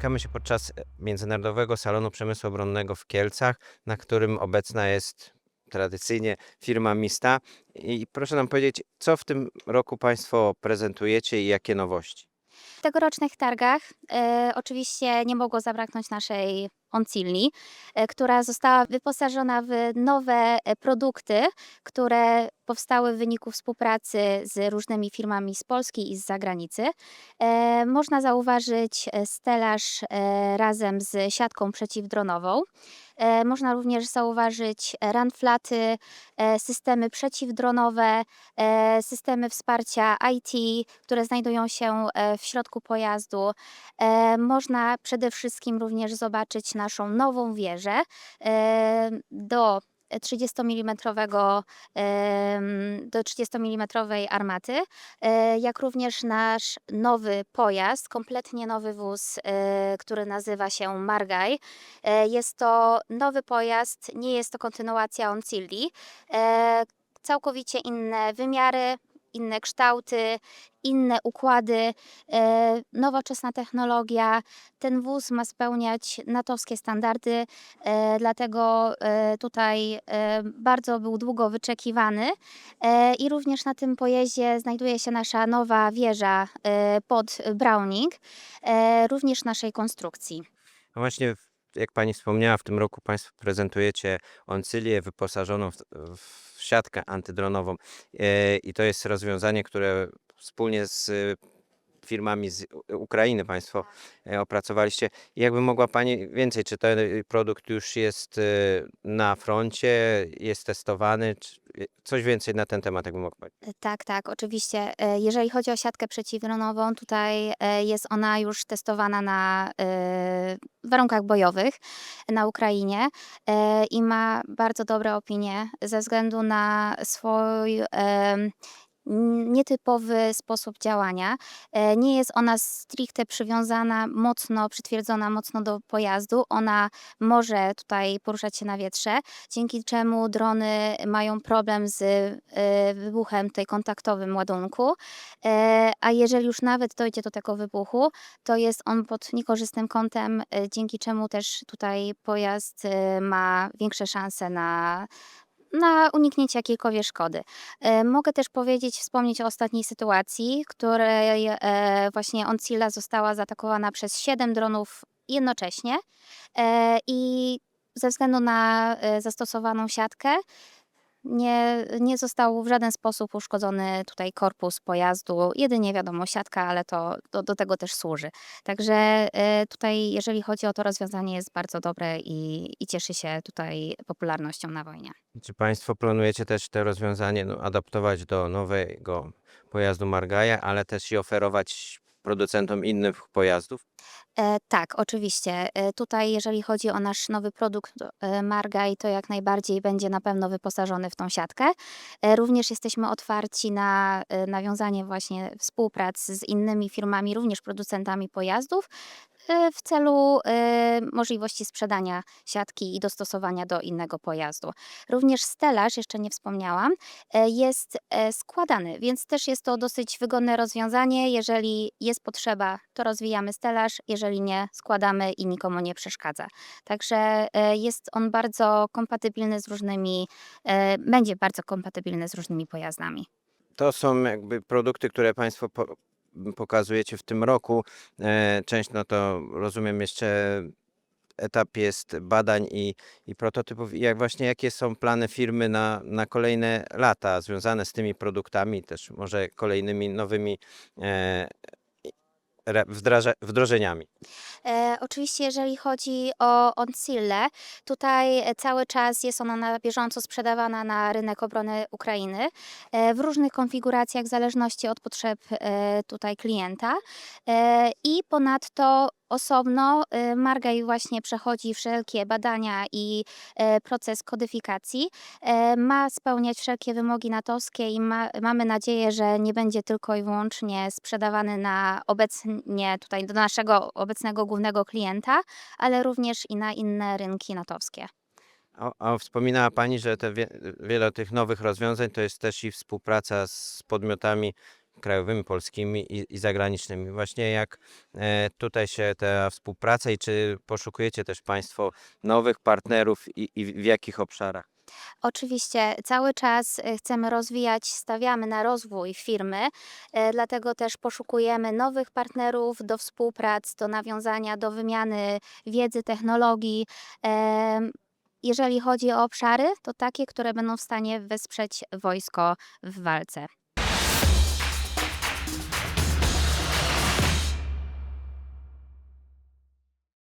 Spotykamy się podczas e, Międzynarodowego Salonu Przemysłu Obronnego w Kielcach, na którym obecna jest tradycyjnie firma Mista. I proszę nam powiedzieć, co w tym roku Państwo prezentujecie i jakie nowości? W tegorocznych targach e, oczywiście nie mogło zabraknąć naszej Oncilli, e, która została wyposażona w nowe e, produkty, które powstały w wyniku współpracy z różnymi firmami z Polski i z zagranicy. E, można zauważyć stelaż razem z siatką przeciwdronową. E, można również zauważyć runflaty, e, systemy przeciwdronowe, e, systemy wsparcia IT, które znajdują się e, w środku pojazdu. E, Można przede wszystkim również zobaczyć naszą nową wieżę e, do 30 mm do 30 mm armaty, e, jak również nasz nowy pojazd, kompletnie nowy wóz, e, który nazywa się Margaj. E, Jest to nowy pojazd, nie jest to kontynuacja Oncilli. Całkowicie inne wymiary, inne kształty, inne układy, e, nowoczesna technologia. Ten wóz ma spełniać natowskie standardy, e, dlatego e, tutaj bardzo był długo wyczekiwany. I również na tym pojeździe znajduje się nasza nowa wieża pod Browning, również naszej konstrukcji. No właśnie, jak Pani wspomniała, w tym roku Państwo prezentujecie Oncylię wyposażoną w, w siatkę antydronową e, i to jest rozwiązanie, które wspólnie z firmami z Ukrainy Państwo e, opracowaliście. Jakby mogła Pani więcej, czy ten e, produkt już jest e, na froncie, jest testowany, czy e, coś więcej na ten temat, jakby mogła Pani. E, Tak, tak, oczywiście. E, Jeżeli chodzi o siatkę przeciwdronową, tutaj jest ona już testowana na warunkach bojowych na Ukrainie i ma bardzo dobre opinie ze względu na swój nietypowy sposób działania. E, Nie jest ona stricte przywiązana mocno, przytwierdzona mocno do pojazdu. Ona może tutaj poruszać się na wietrze, dzięki czemu drony mają problem z e, wybuchem tutaj kontaktowym ładunku. E, A jeżeli już nawet dojdzie do tego wybuchu, to jest on pod niekorzystnym kątem, dzięki czemu też tutaj pojazd ma większe szanse na na uniknięcie jakiejkolwiek szkody. E, Mogę też powiedzieć, wspomnieć o ostatniej sytuacji, której e, właśnie Oncilla została zaatakowana przez 7 dronów jednocześnie e, i ze względu na zastosowaną siatkę nie, nie został w żaden sposób uszkodzony tutaj korpus pojazdu, jedynie wiadomo siatka, ale to do, do tego też służy. Także e, tutaj, jeżeli chodzi o to rozwiązanie, jest bardzo dobre i, i cieszy się tutaj popularnością na wojnie. Czy Państwo planujecie też te rozwiązanie no, adaptować do nowego pojazdu Margaja, ale też i oferować producentom innych pojazdów? E, tak, oczywiście. E, tutaj, jeżeli chodzi o nasz nowy produkt e, Margaj, to jak najbardziej będzie na pewno wyposażony w tą siatkę. E, również jesteśmy otwarci na e, nawiązanie właśnie współpracy z innymi firmami, również producentami pojazdów, w celu e, możliwości sprzedania siatki i dostosowania do innego pojazdu. Również stelaż, jeszcze nie wspomniałam, e, jest e, składany, więc też jest to dosyć wygodne rozwiązanie. Jeżeli jest potrzeba, to rozwijamy stelaż, jeżeli nie, składamy i nikomu nie przeszkadza. Także e, jest on bardzo kompatybilny z różnymi, e, będzie bardzo kompatybilny z różnymi pojazdami. To są jakby produkty, które Państwo pokazujecie w tym roku. E, część, no to rozumiem, jeszcze etap jest badań i, i prototypów. I jak właśnie jakie są plany firmy na, na kolejne lata związane z tymi produktami, też może kolejnymi nowymi e, wdrożeniami? E, oczywiście, jeżeli chodzi o Oncille, tutaj e, cały czas jest ona na bieżąco sprzedawana na rynek obrony Ukrainy e, w różnych konfiguracjach w zależności od potrzeb e, tutaj klienta. E, I ponadto osobno e, Margaj właśnie przechodzi wszelkie badania i e, proces kodyfikacji. E, Ma spełniać wszelkie wymogi natowskie i ma, mamy nadzieję, że nie będzie tylko i wyłącznie sprzedawany na obecnie tutaj do naszego obecnego głównego klienta, ale również i na inne rynki natowskie. A, a wspominała Pani, że te wie, wiele tych nowych rozwiązań to jest też i współpraca z podmiotami krajowymi, polskimi i, i zagranicznymi. Właśnie jak e, tutaj się ta współpraca i czy poszukujecie też Państwo nowych partnerów i, i w jakich obszarach? Oczywiście cały czas e, chcemy rozwijać, stawiamy na rozwój firmy, e, dlatego też poszukujemy nowych partnerów do współprac, do nawiązania, do wymiany wiedzy, technologii. Jeżeli chodzi o obszary, to takie, które będą w stanie wesprzeć wojsko w walce.